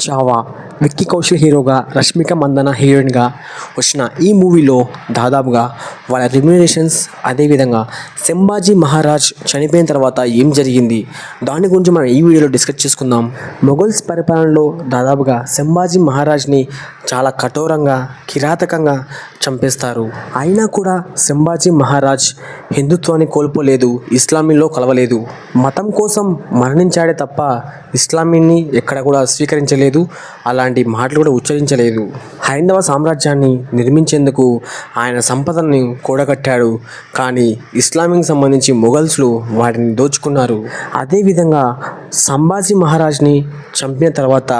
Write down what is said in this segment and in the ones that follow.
చావా విక్కీ కౌశల్ హీరోగా రష్మిక మందన హీరోయిన్గా వచ్చిన ఈ మూవీలో దాదాపుగా వాళ్ళ రిమ్యునేషన్స్ అదేవిధంగా సంభాజీ మహారాజ్ చనిపోయిన తర్వాత ఏం జరిగింది దాని గురించి మనం ఈ వీడియోలో డిస్కస్ చేసుకుందాం మొఘల్స్ పరిపాలనలో దాదాపుగా సంభాజీ మహారాజ్ని చాలా కఠోరంగా కిరాతకంగా చంపేస్తారు అయినా కూడా సంభాజీ మహారాజ్ హిందుత్వాన్ని కోల్పోలేదు ఇస్లామీలో కలవలేదు మతం కోసం మరణించాడే తప్ప ఇస్లామీని ఎక్కడ కూడా స్వీకరించలేదు అలాంటి మాటలు కూడా ఉచ్చరించలేదు. హైందవ సామ్రాజ్యాన్ని నిర్మించేందుకు ఆయన సంపదను కూడగట్టాడు. కానీ ఇస్లామిక్ సంబంధించి మొఘల్స్లు వాటిని దోచుకున్నారు. అదేవిధంగా సంభాజీ మహారాజ్ని చంపిన తర్వాత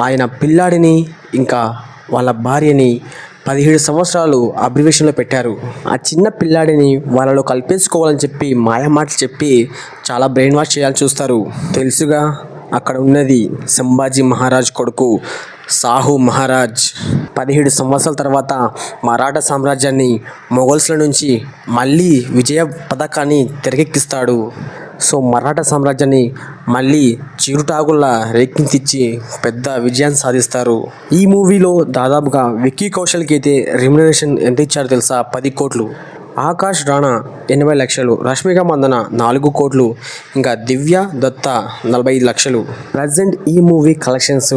ఆయన పిల్లాడిని ఇంకా వాళ్ళ భార్యని పదిహేడు సంవత్సరాలు అబ్రివేషన్లో పెట్టారు. ఆ చిన్న పిల్లాడిని వాళ్ళలో కల్పేసుకోవాలని చెప్పి మాయమాటలు చెప్పి చాలా బ్రెయిన్ వాష్ చేయాలని చూస్తారు తెలుసుగా? అక్కడ ఉన్నది సంభాజీ మహారాజ్ కొడుకు సాహు మహారాజ్. పదిహేడు సంవత్సరాల తర్వాత మరాఠా సామ్రాజ్యాన్ని మొఘల్స్ల నుంచి మళ్ళీ విజయ పథకాన్ని తెరకెక్కిస్తాడు. సో మరాఠా సామ్రాజ్యాన్ని మళ్ళీ చిరుటాగుల్లా రేకించిచ్చి పెద్ద విజయాన్ని సాధిస్తారు. ఈ మూవీలో దాదాపుగా విక్కీ కౌశల్కి అయితే రెమ్యునరేషన్ ఎంత ఇచ్చారో తెలుసా? పది కోట్లు. ఆకాష్ రాణా ఎనభై లక్షలు రష్మిక మందన నాలుగు కోట్లు ఇంకా దివ్య దత్త నలభై ఐదు లక్షలు. ప్రజెంట్ ఈ మూవీ కలెక్షన్స్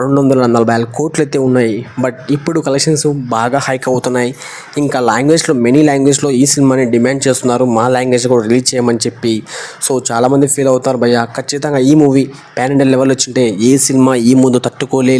రెండు వందల నలభై ఐదు కోట్లు అయితే ఉన్నాయి. బట్ ఇప్పుడు కలెక్షన్స్ బాగా హైక్ అవుతున్నాయి. ఇంకా లాంగ్వేజ్లో మెనీ లాంగ్వేజ్లో ఈ సినిమాని డిమాండ్ చేస్తున్నారు. మా లాంగ్వేజ్ కూడా రిలీజ్ చేయమని చెప్పి. సో చాలామంది ఫీల్ అవుతారు భయ్య. ఖచ్చితంగా ఈ మూవీ ప్యాన్ ఇండియా లెవెల్ వచ్చింటే ఏ సినిమా ఈ ముందు తట్టుకోలే